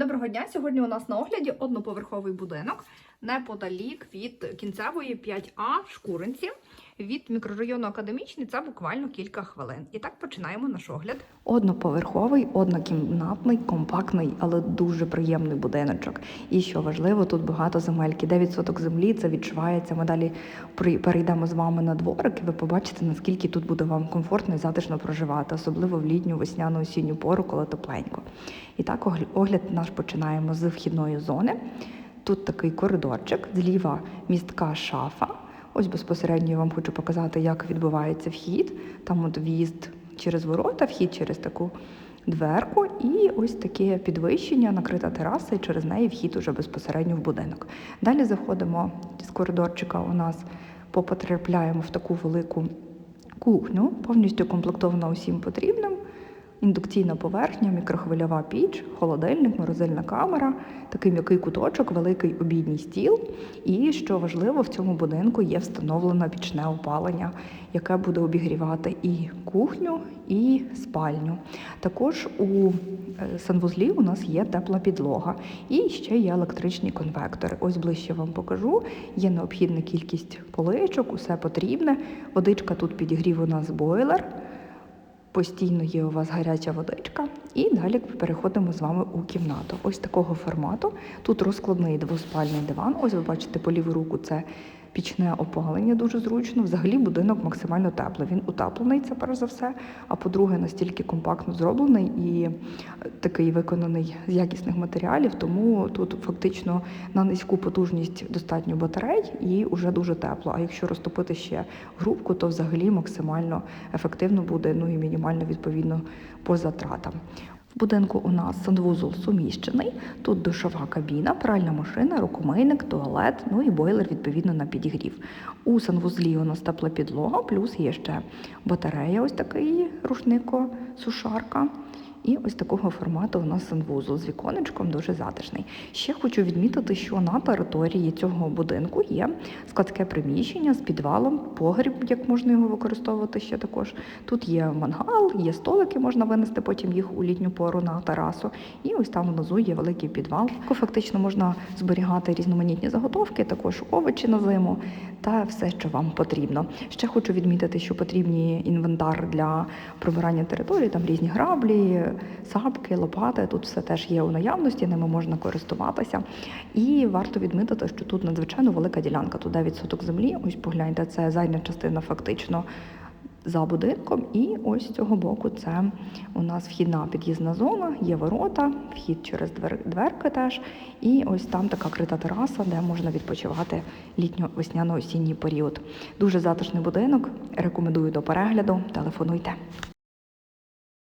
Доброго дня! Сьогодні у нас на огляді одноповерховий будинок неподалік від кінцевої 5А Шкуринці. Від мікрорайону Академічний це буквально кілька хвилин. І так починаємо наш огляд. Одноповерховий, однокімнатний, компактний, але дуже приємний будиночок. І що важливо, тут багато земельки. 9 соток землі це відчувається. Ми далі перейдемо з вами на дворик, і ви побачите, наскільки тут буде вам комфортно і затишно проживати, особливо в літню, весняну, осінню пору, коли тепленько. І так огляд наш починаємо з вхідної зони. Тут такий коридорчик, зліва містка шафа. Ось безпосередньо я вам хочу показати, як відбувається вхід. Там от в'їзд через ворота, вхід через таку дверку, і ось таке підвищення, накрита тераса, і через неї вхід уже безпосередньо в будинок. Далі заходимо з коридорчика. У нас потрапляємо в таку велику кухню, повністю комплектована усім потрібним. Індукційна поверхня, мікрохвильова піч, холодильник, морозильна камера, такий м'який куточок, великий обідній стіл. І що важливо, в цьому будинку є встановлено пічне опалення, яке буде обігрівати і кухню, і спальню. Також у е, санвузлі у нас є тепла підлога і ще є електричні конвектори. Ось ближче вам покажу. Є необхідна кількість поличок, усе потрібне. Водичка тут підігрів у нас бойлер. Постійно є у вас гаряча водичка, і далі переходимо з вами у кімнату. Ось такого формату. Тут розкладний двоспальний диван. Ось ви бачите по ліву руку це пічне опалення, дуже зручно. Взагалі будинок максимально теплий. Він утеплений, це перш за все. А по-друге, настільки компактно зроблений і е, такий виконаний з якісних матеріалів, тому тут фактично на низьку потужність достатньо батарей і вже дуже тепло. А якщо розтопити ще грубку, то взагалі максимально ефективно буде, ну і мінімально відповідно по затратам. В будинку у нас санвузол суміщений. Тут душова кабіна, пральна машина, рукомийник, туалет, ну і бойлер відповідно на підігрів. У санвузлі у нас тепла підлога, плюс є ще батарея, ось такий рушнико, сушарка. І ось такого формату у нас санвузол з віконечком дуже затишний. Ще хочу відмітити, що на території цього будинку є складське приміщення з підвалом, погріб, як можна його використовувати ще також. Тут є мангал, є столики, можна винести потім їх у літню пору на терасу. І ось там внизу є великий підвал. Фактично можна зберігати різноманітні заготовки, також овочі на зиму та все, що вам потрібно. Ще хочу відмітити, що потрібні інвентар для прибирання території, там різні граблі, сапки, лопати. Тут все теж є у наявності, ними можна користуватися. І варто відмітити, що тут надзвичайно велика ділянка. Тут 9 соток землі. Ось погляньте, це задня частина фактично. За будинком, і ось з цього боку це у нас вхідна під'їзна зона, є ворота, вхід через двер, дверки теж. І ось там така крита тераса, де можна відпочивати літньо-весняно-осінній період. Дуже затишний будинок. Рекомендую до перегляду. Телефонуйте.